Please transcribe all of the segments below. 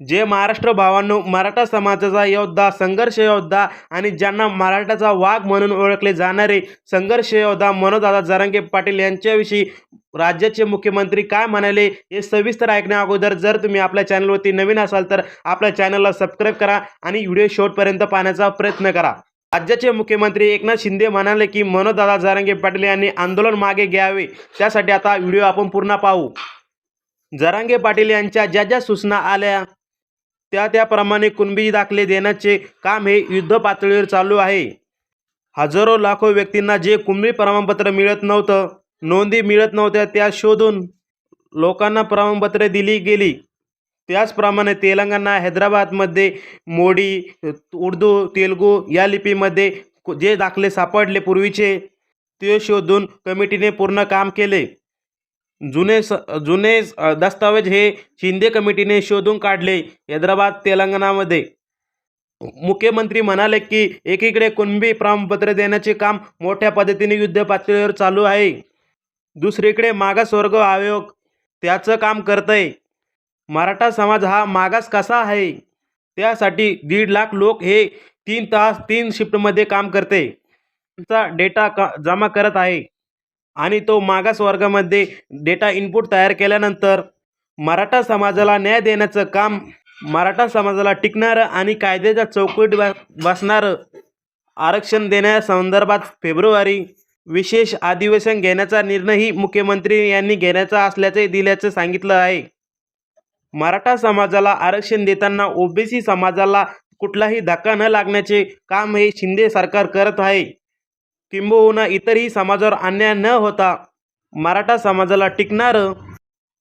जे महाराष्ट्र भावांनो मराठा समाजाचा योद्धा संघर्ष योद्धा आणि ज्यांना मराठाचा वाघ म्हणून ओळखले जाणारे संघर्ष योद्धा मनोदादा जरांगे पाटील यांच्याविषयी राज्याचे मुख्यमंत्री काय म्हणाले हे सविस्तर ऐकण्या अगोदर जर तुम्ही आपल्या चॅनलवरती नवीन असाल तर आपल्या चॅनलला सबस्क्राईब करा आणि व्हिडिओ शेवटपर्यंत पाहण्याचा प्रयत्न करा. राज्याचे मुख्यमंत्री एकनाथ शिंदे म्हणाले की मनोदादा जारंगे पाटील यांनी आंदोलन मागे घ्यावे त्यासाठी आता व्हिडिओ आपण पूर्ण पाहू. जरांगे पाटील यांच्या ज्या ज्या सूचना आल्या त्या त्याप्रमाणे कुणबी दाखले देण्याचे काम हे युद्ध पातळीवर चालू आहे. हजारो लाखो व्यक्तींना जे कुणबी प्रमाणपत्र मिळत नव्हतं नोंदी मिळत नव्हत्या त्या शोधून लोकांना प्रमाणपत्रे दिली गेली. त्याचप्रमाणे तेलंगणा हैदराबादमध्ये मोडी उर्दू तेलुगू या लिपीमध्ये जे दाखले सापडले पूर्वीचे ते शोधून कमिटीने पूर्ण काम केले. जुने स जुने दस्तावेज हे शिंदे कमिटीने शोधून काढले हैदराबाद तेलंगणामध्ये. मुख्यमंत्री म्हणाले की एकीकडे कुणबी प्रमाणपत्र देण्याचे काम मोठ्या पद्धतीने युद्ध पातळीवर चालू आहे. दुसरीकडे मागासवर्ग आयोग त्याचं काम करतंय. मराठा समाज हा मागास कसा आहे? त्यासाठी दीड लाख लोक हे तीन तास तीन शिफ्टमध्ये काम करते. त्यांचा डेटा का जमा करत आहे. आणि तो मागास वर्गामध्ये डेटा इनपुट तयार केल्यानंतर मराठा समाजाला न्याय देण्याचं काम मराठा समाजाला टिकणारं आणि कायद्याच्या चौकट बसणारं आरक्षण देण्यासंदर्भात फेब्रुवारी विशेष अधिवेशन घेण्याचा निर्णयही मुख्यमंत्री यांनी घेण्याचा असल्याचे दिल्याचं सांगितलं आहे. मराठा समाजाला आरक्षण देताना ओबीसी समाजाला कुठलाही धक्का न लागण्याचे काम हे शिंदे सरकार करत आहे. किंबहुना इतरही समाजावर अन्याय न होता मराठा समाजाला टिकणारं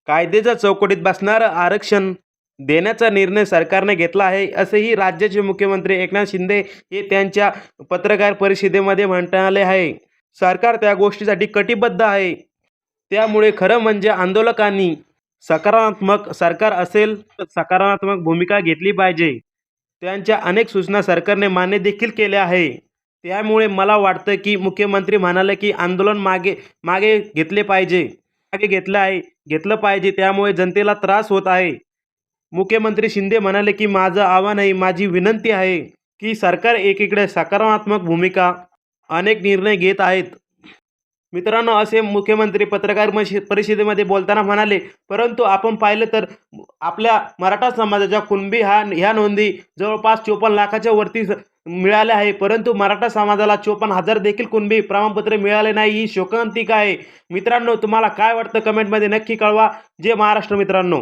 कायद्याच्या चौकटीत बसणारं आरक्षण देण्याचा निर्णय सरकारने घेतला आहे असेही राज्याचे मुख्यमंत्री एकनाथ शिंदे हे त्यांच्या पत्रकार परिषदेमध्ये म्हणाले आहे. सरकार त्या गोष्टीसाठी कटिबद्ध आहे. त्यामुळे खरं म्हणजे आंदोलकांनी सकारात्मक सरकार असेल तर सकारात्मक भूमिका घेतली पाहिजे. त्यांच्या अनेक सूचना सरकारने मान्य देखील केल्या आहे. त्यामुळे मला वाटतं की मुख्यमंत्री म्हणाले की आंदोलन मागे मागे घेतले पाहिजे. मागे घेतलं आहे घेतलं पाहिजे. त्यामुळे जनतेला त्रास होत आहे. मुख्यमंत्री शिंदे म्हणाले की माझं आव्हान आहे माझी विनंती आहे की सरकार एकीकडे सकारात्मक भूमिका अनेक निर्णय घेत आहेत. मित्रांनो असे मुख्यमंत्री पत्रकार परिषदेमध्ये बोलताना म्हणाले परंतु आपण पाहिलं तर आपल्या मराठा समाजाच्या कुणबी हा ह्या नोंदी जवळपास चोपन्न लाखाच्या वरती मिळाले आहे. परंतु मराठा समाजाला चोपन्न हजार देखील कुणबी प्रमाणपत्र मिळाले नाही. ही शोकांतिका आहे. मित्रांनो तुम्हाला काय वाटतं? कमेंटमध्ये नक्की कळवा. जे महाराष्ट्र मित्रांनो.